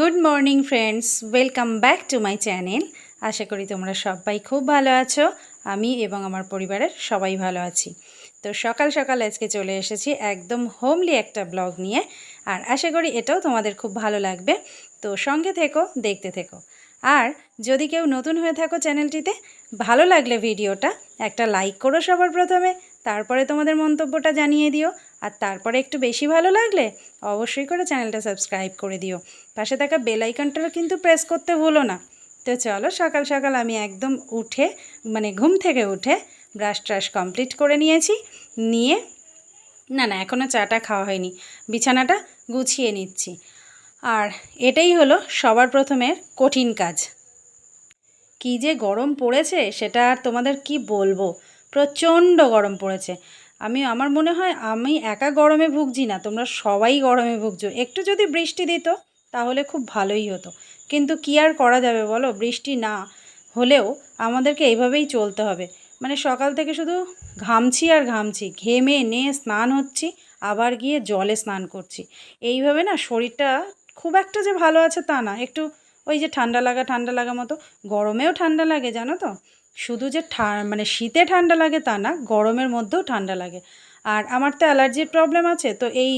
Good morning friends welcome back to my channel আশা করি তোমরা সবাই খুব ভালো আছো। আমি এবং আমার পরিবারের সবাই ভালো আছি। তো সকাল সকাল আজকে চলে এসেছি একদম হোমলি একটা ব্লগ নিয়ে। আর আশা করি এটাও তোমাদের খুব ভালো লাগবে। তো সঙ্গে থেকো, দেখতে থেকো। আর যদি কেউ নতুন হয়ে থাকো চ্যানেলটিতে ভালো লাগলে ভিডিওটা একটা লাইক করো সবার প্রথমে। তারপরে তোমাদের মন্তব্যটা জানিয়ে দিও। আর তারপরে একটু বেশি ভালো লাগলে অবশ্যই করে চ্যানেলটা সাবস্ক্রাইব করে দিও। পাশে থাকা বেল আইকনটাও কিন্তু প্রেস করতে ভুলো না। তো চলো সকাল সকাল আমি একদম উঠে মানে ঘুম থেকে উঠে ব্রাশ ট্রাশ কমপ্লিট করে নিয়েছি। নিয়ে, না না এখনও চাটা খাওয়া হয়নি। বিছানাটা গুছিয়ে নিচ্ছি। আর এটাই হলো সবার প্রথমের কঠিন কাজ। কি যে গরম পড়েছে সেটা আর তোমাদের কি বলব? প্রচণ্ড গরম পড়েছে। আমি, আমার মনে হয় আমি একা গরমে ভুগছি না, তোমরা সবাই গরমে ভুগছো। একটু যদি বৃষ্টি দিত, তাহলে খুব ভালোই হতো। কিন্তু কি আর করা যাবে বলো? বৃষ্টি না হলেও আমাদেরকে এইভাবেই চলতে হবে। মানে সকাল থেকে শুধু ঘামছি আর ঘামছি, ঘেমে নে স্নান হচ্ছি, আবার গিয়ে জলে স্নান করছি। এইভাবে না শরীরটা খুব একটা যে ভালো আছে তা না। একটু ওই যে ঠান্ডা লাগা ঠান্ডা লাগা মতো, গরমেও ঠান্ডা লাগে, জানো তো? শুধু যে মানে শীতে ঠান্ডা লাগে তা না, গরমের মধ্যেও ঠান্ডা লাগে। আর আমার তো অ্যালার্জির প্রবলেম আছে, তো এই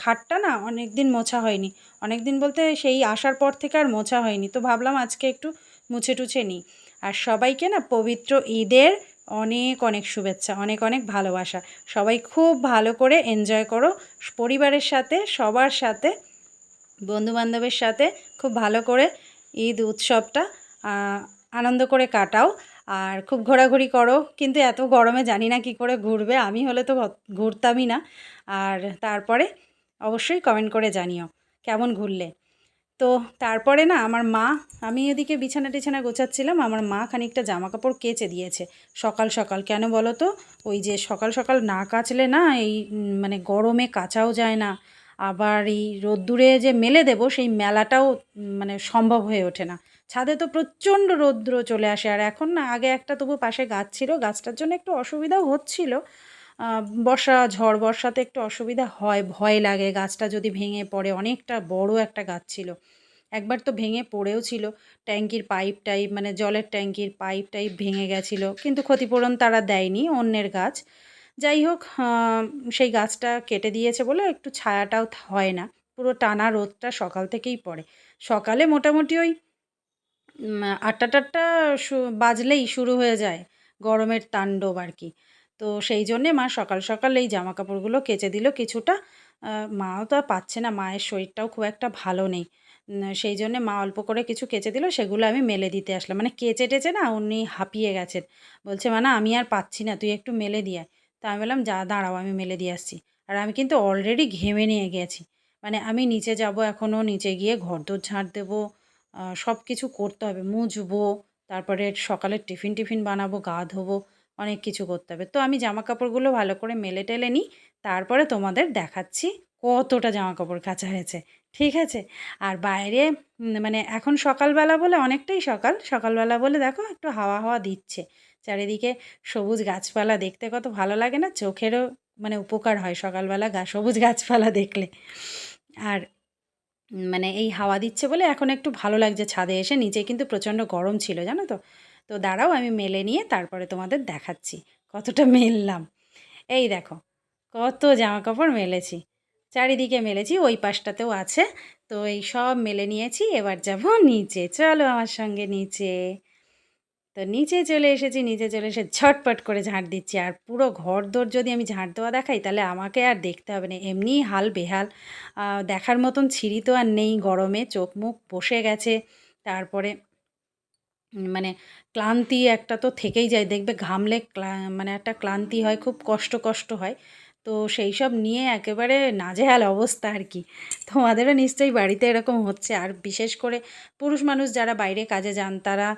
খাটটা না অনেক দিন মোছা হয়নি। অনেক দিন বলতে সেই আসার পর থেকে আর মোছা হয়নি, তো ভাবলাম আজকে একটু মুছে টুছে নিই। আর সবাইকে না পবিত্র ঈদের অনেক অনেক শুভেচ্ছা, অনেক অনেক ভালোবাসা। সবাই খুব ভালো করে এনজয় করো। পরিবারের সাথে, সবার সাথে, বন্ধুবান্ধবের সাথে খুব ভালো করে ঈদ উৎসবটা আনন্দ করে কাটাও। আর খুব ঘোরাঘুরি করো। কিন্তু এত গরমে জানি না কি করে ঘুরবে। আমি হলে তো ঘুরতামই না। আর তারপরে অবশ্যই কমেন্ট করে জানিও, কেমন ঘুরলে। তো তারপরে না, আমার মা, আমি এদিকে বিছানা টিছানা গোছাচ্ছিলাম। আমার মা খানিকটা জামা কাপড় কেচে দিয়েছে সকাল সকাল। কেন বলো তো? ওই যে সকাল সকাল না কাচলে না এই মানে গরমে কাচাও যায় না। আবার এই রোদ্দুরে যে মেলে দেবো, সেই মেলাটাও মানে সম্ভব হয়ে ওঠে না। ছাদে তো প্রচণ্ড রৌদ্র চলে আসে। আর এখন না, আগে একটা তবু পাশে গাছ ছিল, গাছটার জন্য একটু অসুবিধাও হচ্ছিল। বর্ষা, ঝড় বর্ষাতে একটু অসুবিধা হয়, ভয় লাগে। গাছটা যদি ভেঙে পড়ে, অনেকটা বড় একটা গাছ ছিল। একবার তো ভেঙে পড়েও ছিল। ট্যাঙ্কির পাইপ টাইপ মানে জলের ট্যাঙ্কির পাইপ টাইপ ভেঙে গেছিল। কিন্তু ক্ষতিপূরণ তারা দেয়নি অন্যের গাছ। যাই হোক সেই গাছটা কেটে দিয়েছে বলে একটু ছায়াটাও হয় না। পুরো টানা রোদটা সকাল থেকেই পড়ে। সকালে মোটামুটি ওই আটটা টাটটা বাজলেই শুরু হয়ে যায় গরমের তাণ্ডব আর কি। তো সেই জন্যে মা সকাল সকাল এই জামা কাপড়গুলো কেচে দিল কিছুটা। মাও তো আর পাচ্ছে না, মায়ের শরীরটাও খুব একটা ভালো নেই। সেই জন্যে মা অল্প করে কিছু কেচে দিল, সেগুলো আমি মেলে দিতে আসলাম। মানে কেচে টেচে না, উনি হাঁপিয়ে গেছেন। বলছে মানে আমি আর পাচ্ছি না, তুই একটু মেলে দিয়ে তা আমি বললাম, যা, দাঁড়াও, আমি মেলে দিয়ে আসছি। আর আমি কিন্তু অলরেডি ঘেমে নিয়ে গেছি। মানে আমি নিচে যাব এখনও, নিচে গিয়ে ঘর দোর ঝাঁট দেবো সব কিছু করতে হবে। মুছবো, তারপরে সকালের টিফিন টিফিন বানাবো, গা ধোবো, অনেক কিছু করতে হবে। তো আমি জামা কাপড়গুলো ভালো করে মেলে টেলে নিই, তারপরে তোমাদের দেখাচ্ছি কতটা জামা কাপড় কাচা হয়েছে। ঠিক আছে? আর বাইরে মানে এখন সকালবেলা বলে অনেকটাই সকাল। সকালবেলা বলে দেখো একটু হাওয়া হাওয়া দিচ্ছে। চারিদিকে সবুজ গাছপালা দেখতে কত ভালো লাগে না? চোখেরও মানে উপকার হয় সকালবেলা গা সবুজ গাছপালা দেখলে। আর মানে এই হাওয়া দিচ্ছে বলে এখন একটু ভালো লাগছে ছাদে এসে। নিচে কিন্তু প্রচণ্ড গরম ছিল, জানো তো? তো দাঁড়াও, আমি মেলে নিয়ে তারপরে তোমাদের দেখাচ্ছি কতটা মেললাম। এই দেখো, কত জামা কাপড় মেলেছি। চারিদিকে মেলেছি, ওই পাশটাতেও আছে। তো এই সব মেলে নিয়েছি, এবার যাব নিচে। চলো আমার সঙ্গে নিচে। তো নিচে চলে এসেছি, নিচে চলে এসে ঝটপট করে ঝাঁট দিচ্ছি। আর পুরো ঘর দোর যদি আমি ঝাঁট দেওয়া দেখাই, তাহলে আমাকে আর দেখতে হবে না। এমনি হাল বেহাল। দেখার মতন ছিঁড়ি তো আর নেই গরমে, চোখ মুখ বসে গেছে। তারপরে মানে ক্লান্তি একটা তো থেকেই যায়। দেখবে ঘামলে মানে একটা ক্লান্তি হয়, খুব কষ্ট কষ্ট হয়। তো সেই সব নিয়ে একেবারে নাজেহাল অবস্থা আর কি। তোমাদেরও নিশ্চয়ই বাড়িতে এরকম হচ্ছে। আর বিশেষ করে পুরুষ মানুষ যারা বাইরে কাজে যান, তারা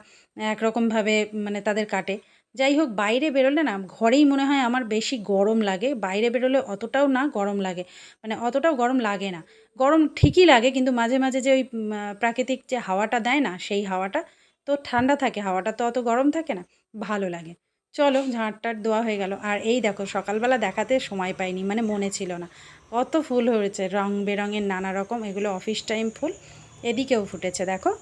একরকমভাবে মানে তাদের কাটে। যাই হোক, বাইরে বেরোলে না, ঘরেই মনে হয় আমার বেশি গরম লাগে। বাইরে বেরোলে অতটাও না গরম লাগে। মানে অতটাও গরম লাগে না। গরম ঠিকই লাগে, কিন্তু মাঝে মাঝে যে ওই প্রাকৃতিক যে হাওয়াটা দেয় না, সেই হাওয়াটা তো ঠান্ডা থাকে। হাওয়াটা তো অত গরম থাকে না, ভালো লাগে। চলো ঝাঁটটার দেওয়া হয়ে গেল। আর এই দেখো, সকালবেলা দেখাতে সময় পাইনি মানে মনে ছিল না। কত ফুল হয়েছে, রং বেরঙের নানা রকম, এগুলো অফিস টাইম ফুল, এদিকেও ফুটেছে, দেখো।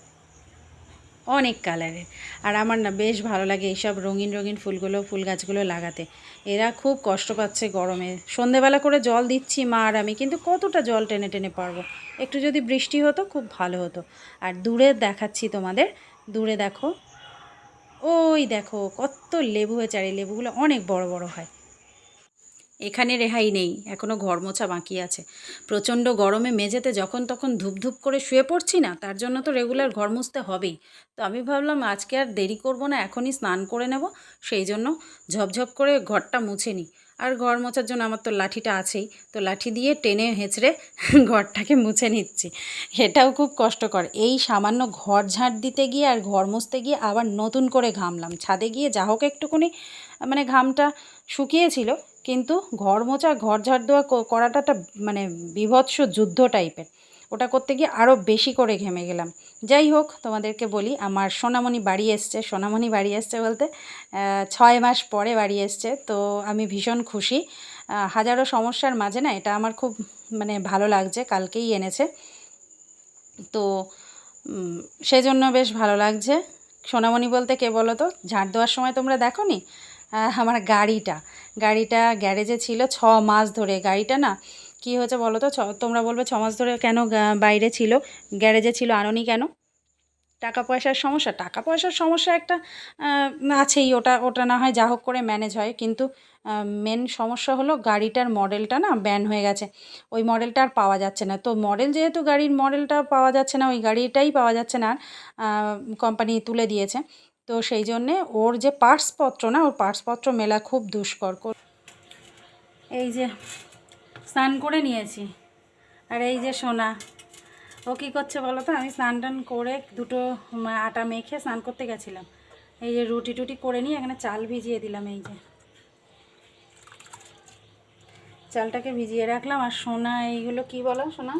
অনেক কালারের আর আমার না বেশ ভালো লাগে এইসব রঙিন রঙিন ফুলগুলো, ফুল গাছগুলো লাগাতে। এরা খুব কষ্ট পাচ্ছে গরমে। সন্ধেবেলা করে জল দিচ্ছি মা আর আমি, কিন্তু কতটা জল টেনে টেনে পারব একটু যদি বৃষ্টি হতো, খুব ভালো হতো। আর দূরে দেখাচ্ছি তোমাদের, দূরে দেখো। ওই দেখো, কত লেবু হয়েছে আর এই লেবুগুলো অনেক বড় বড় হয়। এখানে রেহাই নেই এখনও ঘর মোছা বাকি আছে। প্রচণ্ড গরমে মেঝেতে যখন তখন ধূপ ধূপ করে শুয়ে পড়ছি না, তার জন্য তো রেগুলার ঘর মুছতে হবেই। তো আমি ভাবলাম, আজকে আর দেরি করব না, এখনই স্নান করে নেব, সেই জন্য ঝপঝপ করে ঘরটা মুছে নিই। আর ঘর মোছার জন্য আমার তো লাঠিটা আছেই, তো লাঠি দিয়ে টেনে হেঁচড়ে ঘরটাকে মুছে নিচ্ছি। এটাও খুব কষ্টকর। এই সামান্য ঘর ঝাঁট দিতে গিয়ে আর ঘর মুছতে গিয়ে আবার নতুন করে ঘামলাম। ছাদে গিয়ে যা হোক একটুখানি মানে ঘামটা শুকিয়েছিল, কিন্তু ঘর মোছা, ঘর ঝাড় দেওয়া করাটা মানে বিভৎস যুদ্ধ টাইপের। ওটা করতে গিয়ে আরও বেশি করে ঘেমে গেলাম। যাই হোক, তোমাদেরকে বলি, আমার সোনামণি বাড়ি এসছে, সোনামণি বাড়ি এসছে বলতে ছয় মাস পরে বাড়ি এসছে। তো আমি ভীষণ খুশি। হাজারো সমস্যার মাঝে না, এটা আমার খুব মানে ভালো লাগছে, কালকেই এনেছে। তো সেজন্য বেশ ভালো লাগছে। সোনামণি বলতে কে বলো তো ঝাড় দেওয়ার সময় তোমরা দেখো আমার গাড়িটা। গাড়িটা গ্যারেজে ছিল ছ মাস ধরে। গাড়িটা না কি হয়েছে বলো তো? তোমরা বলবে ছ মাস ধরে কেন বাইরে ছিল? গ্যারেজে ছিল, আনোনি কেন? টাকা পয়সার সমস্যা? টাকা পয়সার সমস্যা একটা আছেই। ওটা ওটা না হয় যা হোক করে ম্যানেজ হয়। কিন্তু মেন সমস্যা হলো গাড়িটার মডেলটা না ব্যান হয়ে গেছে। ওই মডেলটা আর পাওয়া যাচ্ছে না। তো মডেল যেহেতু গাড়ির মডেলটা পাওয়া যাচ্ছে না, ওই গাড়িটাই পাওয়া যাচ্ছে না কোম্পানি তুলে দিয়েছে। তো সেই জন্যে ওর যে পার্টসপত্র না, ওর পার্টসপত্র মেলা খুব দুষ্কর। এই যে স্নান করে নিয়েছি। আর এই যে সোনা ও কী করছে বলো তো? আমি স্নান টান করে দুটো আটা মেখে স্নান করতে গেছিলাম। এই যে রুটি টুটি করে নিয়ে এখানে চাল ভিজিয়ে দিলাম এই যে। চালটাকে ভিজিয়ে রাখলাম আর সোনা এইগুলো কি বলো সোনা?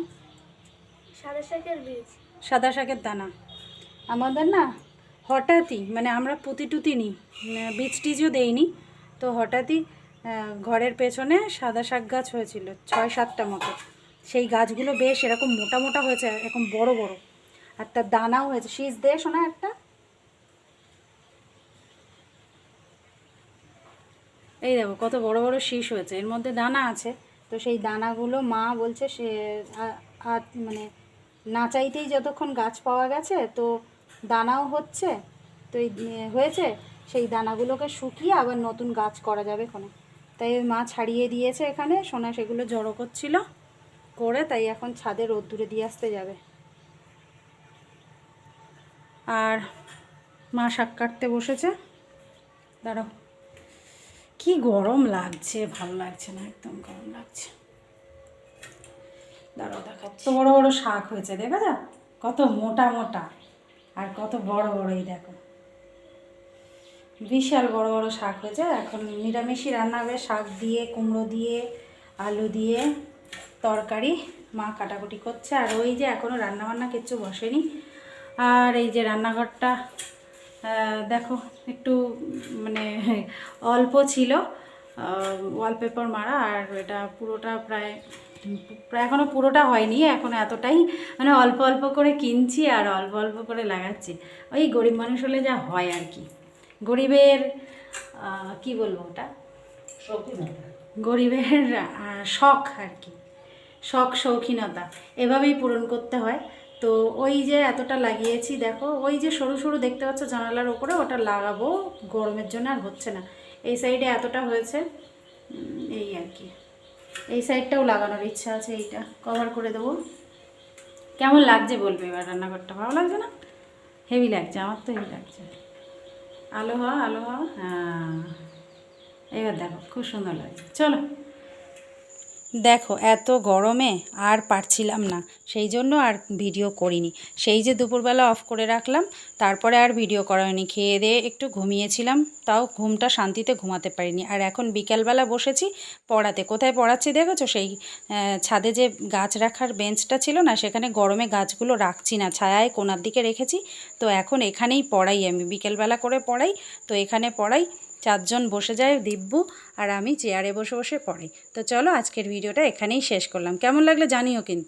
সাদা শাকের বীজ। সাদা শাকের দানা। আমাদের না হঠাৎই মানে আমরা পুঁতি টুতি নিই বীজ টিজও দেইনি তো হঠাৎই ঘরের পেছনে সাদা শাক গাছ হয়েছিল, ছয় সাতটা মতো। সেই গাছগুলো বেশ এরকম মোটা মোটা হয়েছে এরকম বড় বড়। আর তার দানাও হয়েছে। শীষ দে শোনা একটা? এই দেখো, কত বড় বড় শীষ হয়েছে। এর মধ্যে দানা আছে। তো সেই দানাগুলো মা বলছে সে মানে না চাইতেই যতক্ষণ গাছ পাওয়া গেছে, তো দানাও হচ্ছে, তো এই হয়েছে। সেই দানাগুলোকে শুকিয়ে আবার নতুন গাছ করা যাবে এখানে। তাই মা ছাড়িয়ে দিয়েছে এখানে। সোনা সেগুলো জড়ো করছিল, করে তাই এখন ছাদে রোদ্দুরে দিয়ে আসতে যাবে। আর মা শাক কাটতে বসেছে। দাঁড়াও। কি গরম লাগছে, ভালো লাগছে না, একদম গরম লাগছে। দাঁড়াও দেখাচ্ছি। বড় বড় শাক হয়েছে, দেখো যা কত মোটা মোটা আর কত বড় বড় এই দেখো। বিশাল বড় বড় শাক হয়েছে। এখন নিরামিষই রান্না হবে। শাক দিয়ে, কুমড়ো দিয়ে, আলু দিয়ে তরকারি। মা কাটাকুটি করছে। আর ওই যে এখনও রান্নাবান্না কিচ্ছু বসেনি। আর এই যে রান্নাঘরটা দেখো, একটু মানে অল্প ছিল। ওয়ালপেপার মারা। আর এটা পুরোটা প্রায় প্রায় এখনও পুরোটা হয়নি। এখন এতটাই মানে অল্প অল্প করে কিনছি আর অল্প অল্প করে লাগাচ্ছি। ওই গরিব মানুষ হলে যা হয় আর কি। গরিবের কি বলব ওটা? গরিবের শখ আর কি। শখ, শৌখিনতা, এভাবেই পূরণ করতে হয়। তো ওই যে এতটা লাগিয়েছি, দেখো, ওই যে সরু সরু দেখতে পাচ্ছ জানালার ওপরে, ওটা লাগাবো, গরমের জন্য আর হচ্ছে না। এই সাইডে এতটা হয়েছে এই আর কি। এই সাইডটাও লাগানোর ইচ্ছা আছে, এইটা কভার করে দেবো। কেমন লাগছে বলবে এবার রান্নাঘরটা, ভালো লাগছে না? হেভি লাগছে, আমার তো হেভি লাগছে। আলো হওয়া আলো হওয়া হ্যাঁ। এবার দেখো খুব সুন্দর লাগছে। চলো। দেখো, এত গরমে আর পারছিলাম না। সেই জন্য আর ভিডিও করিনি। সেই যে দুপুরবেলা অফ করে রাখলাম, তারপরে আর ভিডিও করা হয়নি খেয়ে দিয়ে একটু ঘুমিয়েছিলাম, তাও ঘুমটা শান্তিতে ঘুমাতে পারিনি। আর এখন বিকালবেলা বসেছি পড়াতে। কোথায় পড়াচ্ছি দেখেছ? সেই ছাদে যে গাছ রাখার বেঞ্চটা ছিল না, সেখানে গরমে গাছগুলো রাখছি না। ছায়ায় কোনার দিকে রেখেছি। তো এখন এখানেই পড়াই আমি। বিকেলবেলা করে পড়াই, তো এখানে পড়াই। চারজন বসে যায় দিব্যু আর আমি চেয়ারে বসে বসে পড়ি। তো চলো আজকের ভিডিওটা এখানেই শেষ করলাম। কেমন লাগল জানিও কিন্তু।